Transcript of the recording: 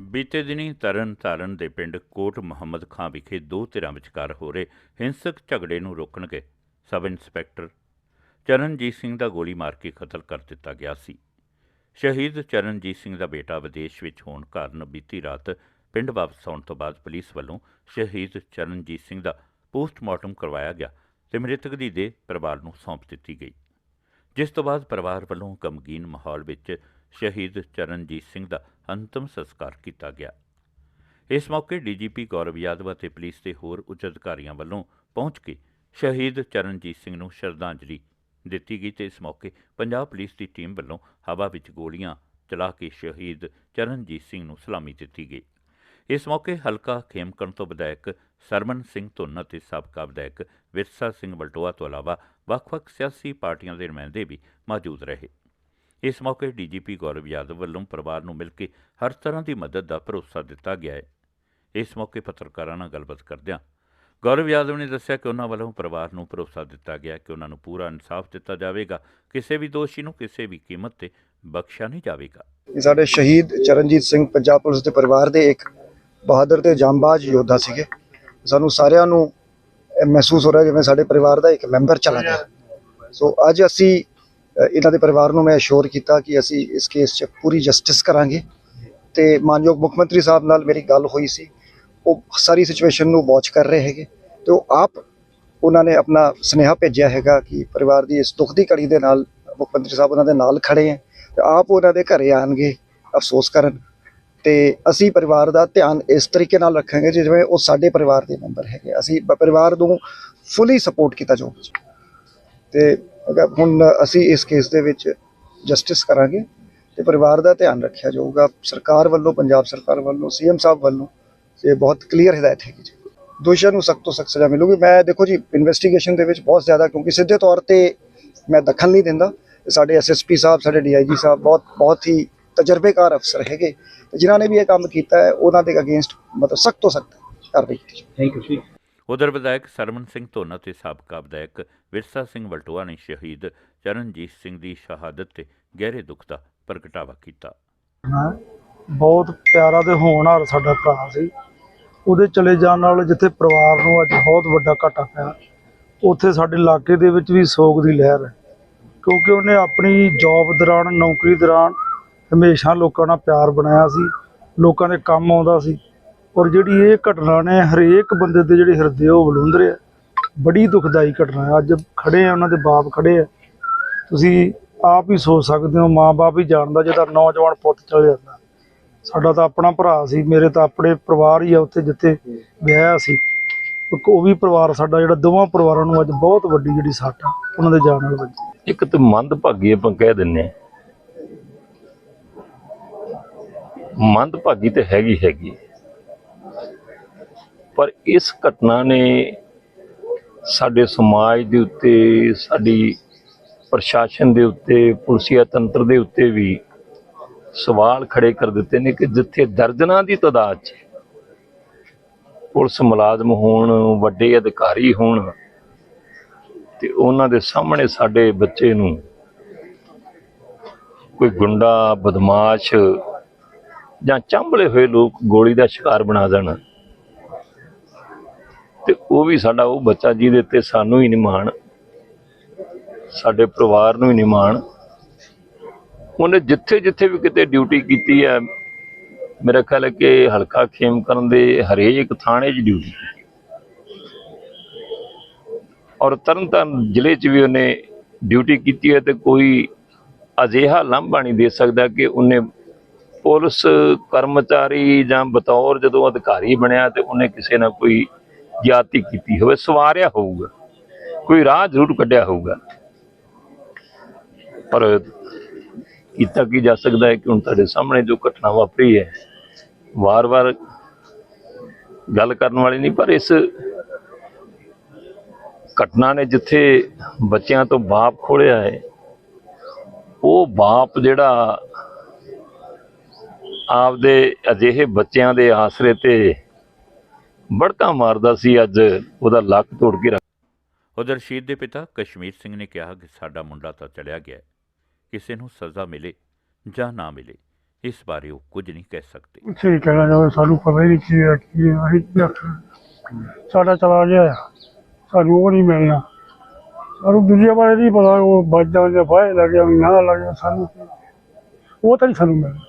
ਬੀਤੇ ਦਿਨੀ ਤਰਨ ਤਾਰਨ ਦੇ ਪਿੰਡ ਕੋਟ ਮੁਹੰਮਦ ਖਾਂ ਵਿਖੇ ਦੋ ਧਿਰਾਂ ਵਿਚਕਾਰ ਹੋ ਰਹੇ ਹਿੰਸਕ ਝਗੜੇ ਨੂੰ ਰੋਕਣ ਗਏ ਸਬ ਇੰਸਪੈਕਟਰ। ਚਰਨਜੀਤ ਸਿੰਘ ਦਾ ਗੋਲੀ ਮਾਰ ਕੇ ਕਤਲ ਕਰ ਦਿੱਤਾ ਗਿਆ ਸੀ। ਸ਼ਹੀਦ ਚਰਨਜੀਤ ਸਿੰਘ ਦਾ ਬੇਟਾ ਵਿਦੇਸ਼ ਵਿੱਚ ਹੋਣ ਕਾਰਨ ਬੀਤੀ ਰਾਤ ਪਿੰਡ ਵਾਪਸ ਆਉਣ ਤੋਂ ਬਾਅਦ ਪੁਲਿਸ ਵੱਲੋਂ ਸ਼ਹੀਦ ਚਰਨਜੀਤ ਸਿੰਘ ਦਾ ਪੋਸਟਮਾਰਟਮ ਕਰਵਾਇਆ ਗਿਆ ਤੇ ਮ੍ਰਿਤਕ ਦੀ ਦੇਹ ਪਰਿਵਾਰ ਨੂੰ ਸੌਂਪ ਦਿੱਤੀ ਗਈ। ਜਿਸ ਤੋਂ ਬਾਅਦ ਪਰਿਵਾਰ ਵੱਲੋਂ ਗਮਗੀਨ ਮਾਹੌਲ ਵਿੱਚ ਸ਼ਹੀਦ ਚਰਨਜੀਤ ਸਿੰਘ ਦਾ ਅੰਤਮ ਸੰਸਕਾਰ ਕੀਤਾ ਗਿਆ। ਇਸ ਮੌਕੇ ਡੀਜੀਪੀ ਗੌਰਵ ਯਾਦਵ ਅਤੇ ਪੁਲਿਸ ਦੇ ਹੋਰ ਉੱਚ ਅਧਿਕਾਰੀਆਂ ਵੱਲੋਂ ਪਹੁੰਚ ਕੇ ਸ਼ਹੀਦ ਚਰਨਜੀਤ ਸਿੰਘ ਨੂੰ ਸ਼ਰਧਾਂਜਲੀ ਦਿੱਤੀ ਗਈ ਤੇ ਇਸ ਮੌਕੇ ਪੰਜਾਬ ਪੁਲਿਸ ਦੀ ਟੀਮ ਵੱਲੋਂ ਹਵਾ ਵਿੱਚ ਗੋਲੀਆਂ ਚਲਾ ਕੇ ਸ਼ਹੀਦ ਚਰਨਜੀਤ ਸਿੰਘ ਨੂੰ ਸਲਾਮੀ ਦਿੱਤੀ ਗਈ। ਇਸ ਮੌਕੇ ਹਲਕਾ ਖੇਮਕਰਨ ਤੋਂ ਵਿਧਾਇਕ ਸਰਮਨ ਸਿੰਘ ਧੁੰਨ ਅਤੇ ਸਾਬਕਾ ਵਿਧਾਇਕ ਵਿਰਸਾ ਸਿੰਘ ਬਲਟੋਆ ਤੋਂ ਇਲਾਵਾ ਵੱਖ-ਵੱਖ ਸਿਆਸੀ ਪਾਰਟੀਆਂ ਦੇ ਨੁਮਾਇੰਦੇ ਵੀ ਮੌਜੂਦ ਰਹੇ। ਇਸ ਮੌਕੇ ਡੀਜੀਪੀ ਗੌਰਵ ਯਾਦਵ ਵੱਲੋਂ ਪਰਿਵਾਰ ਨੂੰ ਮਿਲ ਕੇ ਹਰ ਤਰ੍ਹਾਂ ਦੀ ਮਦਦ ਦਾ ਭਰੋਸਾ ਦਿੱਤਾ ਗਿਆ ਹੈ। ਇਸ ਮੌਕੇ ਪੱਤਰਕਾਰਾਂ ਨਾਲ ਗੱਲਬਾਤ ਕਰਦਿਆਂ ਗੌਰਵ ਯਾਦਵ ਨੇ ਦੱਸਿਆ ਕਿ ਉਹਨਾਂ ਵੱਲੋਂ ਪਰਿਵਾਰ ਨੂੰ ਭਰੋਸਾ ਦਿੱਤਾ ਗਿਆ ਕਿ ਉਹਨਾਂ ਨੂੰ ਪੂਰਾ ਇਨਸਾਫ ਦਿੱਤਾ ਜਾਵੇਗਾ, ਕਿਸੇ ਵੀ ਦੋਸ਼ੀ ਨੂੰ ਕਿਸੇ ਵੀ ਕੀਮਤ ਤੇ ਬਖਸ਼ਿਆ ਨਹੀਂ ਜਾਵੇਗਾ। ਇਹ ਸਾਡੇ ਸ਼ਹੀਦ ਚਰਨਜੀਤ ਸਿੰਘ ਪੰਜਾਬ ਪੁਲਿਸ ਦੇ ਪਰਿਵਾਰ ਦੇ ਇੱਕ ਬਹਾਦਰ ਤੇ ਜਾਂਬਾਜ਼ ਯੋਧਾ ਸੀਗੇ। ਸਾਨੂੰ ਸਾਰਿਆਂ ਨੂੰ ਮਹਿਸੂਸ ਹੋ ਰਿਹਾ ਜਿਵੇਂ ਸਾਡੇ ਪਰਿਵਾਰ ਦਾ ਇੱਕ ਮੈਂਬਰ ਚਲਾ ਗਿਆ। ਸੋ ਅੱਜ ਅਸੀਂ ਇਹਨਾਂ ਦੇ ਪਰਿਵਾਰ ਨੂੰ ਮੈਂ ਅਸ਼ੋਰ ਕੀਤਾ ਕਿ ਅਸੀਂ ਇਸ ਕੇਸ 'ਚ ਪੂਰੀ ਜਸਟਿਸ ਕਰਾਂਗੇ। ਤੇ ਮਾਨਯੋਗ ਮੁੱਖ ਮੰਤਰੀ ਸਾਹਿਬ ਨਾਲ ਮੇਰੀ ਗੱਲ ਹੋਈ ਸੀ। ਉਹ ਸਾਰੀ ਸਿਚੁਏਸ਼ਨ ਨੂੰ ਵਾਚ ਕਰ ਰਹੇ ਹੈਗੇ। ਤੇ ਉਹ ਆਪ ਉਹਨਾਂ ਨੇ ਆਪਣਾ ਸੁਨੇਹਾ ਭੇਜਿਆ ਹੈਗਾ ਕਿ ਪਰਿਵਾਰ ਦੀ ਇਸ ਦੁੱਖ ਦੀ ਘੜੀ ਦੇ ਨਾਲ ਮੁੱਖ ਮੰਤਰੀ ਸਾਹਿਬ ਉਹਨਾਂ ਦੇ ਨਾਲ ਖੜੇ ਹੈ। ਤੇ ਆਪ ਉਹਨਾਂ ਦੇ ਘਰੇ ਆਣਗੇ, ਅਫਸੋਸ ਕਰਨ। ਤੇ ਅਸੀਂ ਪਰਿਵਾਰ ਦਾ ਧਿਆਨ ਇਸ ਤਰੀਕੇ ਨਾਲ ਰੱਖਾਂਗੇ ਜਿਵੇਂ ਉਹ ਸਾਡੇ ਪਰਿਵਾਰ ਦੇ ਮੈਂਬਰ ਹੈਗੇ। ਅਸੀਂ ਪਰਿਵਾਰ ਨੂੰ ਫੁੱਲੀ ਸਪੋਰਟ ਕੀਤਾ ਜੋ ਤੇ ਅਗਰ ਹੁਣ ਅਸੀਂ ਇਸ ਕੇਸ ਦੇ ਵਿੱਚ ਜਸਟਿਸ ਕਰਾਂਗੇ ਤੇ ਪਰਿਵਾਰ ਦਾ ਧਿਆਨ ਰੱਖਿਆ ਜਾਊਗਾ। ਸਰਕਾਰ ਵੱਲੋਂ, ਪੰਜਾਬ ਸਰਕਾਰ ਵੱਲੋਂ ਸੀਐਮ ਸਾਹਿਬ ਵੱਲੋਂ ਇਹ ਬਹੁਤ ਕਲੀਅਰ ਹਦਾਇਤ ਹੈਗੀ ਜੀ। ਦੋਸ਼ੀਆਂ ਨੂੰ ਸਖਤ ਤੋਂ ਸਖਤ ਸਜ਼ਾ ਮਿਲੂਗੀ। ਮੈਂ ਦੇਖੋ ਜੀ ਇਨਵੈਸਟੀਗੇਸ਼ਨ ਦੇ ਵਿੱਚ ਬਹੁਤ ਜ਼ਿਆਦਾ ਕਿਉਂਕਿ ਸਿੱਧੇ ਤੌਰ ਤੇ ਮੈਂ ਦਖਲ ਨਹੀਂ ਦਿੰਦਾ। ਤੇ ਸਾਡੇ ਐਸਐਸਪੀ ਸਾਹਿਬ, ਸਾਡੇ ਡੀਆਈਜੀ ਸਾਹਿਬ ਬਹੁਤ ਬਹੁਤ ਹੀ ਤਜਰਬੇਕਾਰ ਅਫਸਰ ਹੈਗੇ। ਤੇ ਜਿਨ੍ਹਾਂ ਨੇ ਵੀ ਇਹ ਕੰਮ ਕੀਤਾ ਹੈ, ਉਹਨਾਂ ਦੇ ਅਗੇਂਸਟ ਮਤਲਬ ਸਖਤ ਤੋਂ ਸਖਤ ਕਾਰਵਾਈ ਕੀਤੀ ਜਾਊ। ਥੈਂਕ ਯੂ ਜੀ ਉਧਰ ਵਿਧਾਇਕ ਸਰਮਨ ਸਿੰਘ ਧੋਨਾ ਅਤੇ ਸਾਬਕਾ ਵਿਧਾਇਕ ਵਿਰਸਾ ਸਿੰਘ ਵਲਟੋਆ ਨੇ ਸ਼ਹੀਦ ਚਰਨਜੀਤ ਸਿੰਘ ਦੀ ਸ਼ਹਾਦਤ ਤੇ ਗਹਿਰੇ ਦੁੱਖ ਦਾ ਪ੍ਰਗਟਾਵਾ ਕੀਤਾ। ਬਹੁਤ ਪਿਆਰਾ ਤੇ ਹੋਣਹਾਰ ਸਾਡਾ ਭਰਾ ਸੀ। ਉਹਦੇ ਚਲੇ ਜਾਣ ਨਾਲ ਜਿੱਥੇ ਪਰਿਵਾਰ ਨੂੰ ਅੱਜ ਬਹੁਤ ਵੱਡਾ ਘਾਟਾ ਪਿਆ, ਉੱਥੇ ਸਾਡੇ ਇਲਾਕੇ ਦੇ ਵਿੱਚ ਵੀ ਸੋਗ ਦੀ ਲਹਿਰ ਹੈ। ਕਿਉਂਕਿ ਉਹਨੇ ਆਪਣੀ ਜੌਬ ਦੌਰਾਨ, ਨੌਕਰੀ ਦੌਰਾਨ ਹਮੇਸ਼ਾ ਲੋਕਾਂ ਨਾਲ ਪਿਆਰ ਬਣਾਇਆ ਸੀ, ਲੋਕਾਂ ਦੇ ਕੰਮ ਆਉਂਦਾ ਸੀ। ਔਰ ਜਿਹੜੀ ਇਹ ਘਟਨਾ ਨੇ, ਹਰੇਕ ਬੰਦੇ ਦੇ ਜਿਹੜੇ ਹਿਰਦੇ ਉਹ ਬਲੁੰਦਰੇ ਬੜੀ ਦੁਖਦਾਈ ਘਟਨਾ ਹੈ। ਅੱਜ ਖੜੇ ਆ, ਉਹਨਾਂ ਦੇ ਬਾਪ ਖੜੇ ਆ। ਤੁਸੀਂ ਆਪ ਹੀ ਸੋਚ ਸਕਦੇ ਹੋ, ਮਾਂ-ਬਾਪ ਹੀ ਜਾਣਦਾ ਜਿਹਦਾ ਨੌਜਵਾਨ ਪੁੱਤ ਚਲ ਜਾਂਦਾ। ਸਾਡਾ ਤਾਂ ਆਪਣਾ ਭਰਾ ਸੀ, ਮੇਰੇ ਤਾਂ ਆਪਣੇ ਪਰਿਵਾਰ ਹੀ ਆ ਉੱਥੇ ਜਿੱਥੇ ਵਿਆਹਿਆ ਸੀ। ਇੱਕ ਉਹ ਵੀ ਪਰਿਵਾਰ ਸਾਡਾ ਜਿਹੜਾ, ਦੋਵਾਂ ਪਰਿਵਾਰਾਂ ਨੂੰ ਅੱਜ ਬਹੁਤ ਵੱਡੀ ਜਿਹੜੀ ਸੱਟ ਆ, ਉਹਨਾਂ ਦੇ ਜਾਣ ਨਾਲ ਵੱਜੀ ਇੱਕ ਤਾਂ ਮੰਦਭਾਗੀ ਆਪਾਂ ਕਹਿ ਦਿੰਨੇ ਮੰਦਭਾਗੀ ਤੇ ਹੈਗੀ ਹੈਗੀ ਪਰ ਇਸ ਘਟਨਾ ਨੇ ਸਾਡੇ ਸਮਾਜ ਦੇ ਉੱਤੇ, ਸਾਡੀ ਪ੍ਰਸ਼ਾਸਨ ਦੇ ਉੱਤੇ ਪੁਲਸੀਆ ਤੰਤਰ ਦੇ ਉੱਤੇ ਵੀ ਸਵਾਲ ਖੜੇ ਕਰ ਦਿੱਤੇ ਨੇ ਕਿ ਜਿੱਥੇ ਦਰਜਨਾਂ ਦੀ ਤਾਦਾਦ 'ਚ ਪੁਲਿਸ ਮੁਲਾਜ਼ਮ ਹੋਣ, ਵੱਡੇ ਅਧਿਕਾਰੀ ਹੋਣ ਤੇ ਉਹਨਾਂ ਦੇ ਸਾਹਮਣੇ ਸਾਡੇ ਬੱਚੇ ਨੂੰ ਕੋਈ ਗੁੰਡਾ, ਬਦਮਾਸ਼ ਜਾਂ ਚੰਬਲੇ ਹੋਏ ਲੋਕ ਗੋਲੀ ਦਾ ਸ਼ਿਕਾਰ ਬਣਾ ਦੇਣ। ਤੇ ਉਹ ਵੀ ਸਾਡਾ, ਉਹ ਬੱਚਾ ਜਿਹਦੇ ਤੇ ਸਾਨੂੰ ਹੀ ਨਹੀਂ ਮਾਣ, ਸਾਡੇ ਪਰਿਵਾਰ ਨੂੰ ਹੀ ਨਹੀਂ ਮਾਣ। ਉਹਨੇ ਜਿੱਥੇ ਜਿੱਥੇ ਵੀ ਕਿਤੇ ਡਿਊਟੀ ਕੀਤੀ ਹੈ, ਮੇਰਾ ਖਿਆਲ ਹੈ ਕਿ ਹਲਕਾ ਖੇਮ ਕਰਨ ਦੇ ਹਰੇਕ ਥਾਣੇ 'ਚ ਡਿਊਟੀ ਕੀਤੀ ਔਰ ਤਰਨਤਾਰਨ ਜ਼ਿਲ੍ਹੇ 'ਚ ਵੀ ਉਹਨੇ ਡਿਊਟੀ ਕੀਤੀ ਹੈ ਤੇ ਕੋਈ ਅਜਿਹਾ ਲਾਂਭਾ ਨਹੀਂ ਦੇ ਸਕਦਾ ਕਿ ਉਹਨੇ ਪੁਲਿਸ ਕਰਮਚਾਰੀ ਜਾਂ ਬਤੌਰ ਜਦੋਂ ਅਧਿਕਾਰੀ ਬਣਿਆ ਤੇ ਉਹਨੇ ਕਿਸੇ ਨਾਲ ਕੋਈ ਜਾਤੀ ਕੀਤੀ ਹੋਵੇ, ਸਵਾਰਿਆ ਹੋਊਗਾ, ਕੋਈ ਰਾਹ ਜ਼ਰੂਰ ਕੱਢਿਆ ਹੋਊਗਾ। ਪਰ ਕੀਤਾ ਕੀ ਜਾ ਸਕਦਾ ਹੈ ਕਿ ਹੁਣ ਤੁਹਾਡੇ ਸਾਹਮਣੇ ਜੋ ਘਟਨਾ ਵਾਪਰੀ ਹੈ, ਵਾਰ-ਵਾਰ ਗੱਲ ਕਰਨ ਵਾਲੀ ਨਹੀਂ, ਪਰ ਇਸ ਘਟਨਾ ਨੇ ਜਿੱਥੇ ਬੱਚਿਆਂ ਤੋਂ ਬਾਪ ਖੋਲਿਆ ਹੈ, ਉਹ ਬਾਪ ਜਿਹੜਾ ਆਪਦੇ ਅਜਿਹੇ ਬੱਚਿਆਂ ਦੇ ਆਸਰੇ ਤੇ ਬੜਕਾ ਮਾਰਦਾ ਸੀ ਅੱਜ ਉਹਦਾ ਲੱਕ ਤੋੜ ਕੇ ਰੱਖ ਉਧਰ ਸ਼ਹੀਦ ਦੇ ਪਿਤਾ ਕਸ਼ਮੀਰ ਸਿੰਘ ਨੇ ਕਿਹਾ ਕਿ ਸਾਡਾ ਮੁੰਡਾ ਤਾਂ ਚਲਿਆ ਗਿਆ। ਕਿਸੇ ਨੂੰ ਸਜ਼ਾ ਮਿਲੇ ਜਾਂ ਨਾ ਮਿਲੇ ਇਸ ਬਾਰੇ ਉਹ ਕੁਝ ਨਹੀਂ ਕਹਿ ਸਕਦੇ ਸਹੀ ਕਹਿਣਾ ਜਾਵੇ ਸਾਨੂੰ ਪਤਾ ਹੀ ਨਹੀਂ ਕੀ ਹੈ ਕੀ ਹੈ ਅਸੀਂ ਕੀ ਆਖਾਂ ਸਾਡਾ ਚਲਾ ਗਿਆ ਆ। ਸਾਨੂੰ ਉਹ ਨਹੀਂ ਮਿਲਣਾ ਸਾਨੂੰ ਦੁਨੀਆ ਬਾਰੇ ਨਹੀਂ ਪਤਾ ਉਹ ਬਾਜਾਂ ਦੇ ਫਾਇਦਾ ਲੱਗਿਆ ਨਾ ਲੱਗਿਆ ਸਾਨੂੰ ਕੀ। ਉਹ ਤਾਂ ਨਹੀਂ ਸਾਨੂੰ ਮਿਲਣਾ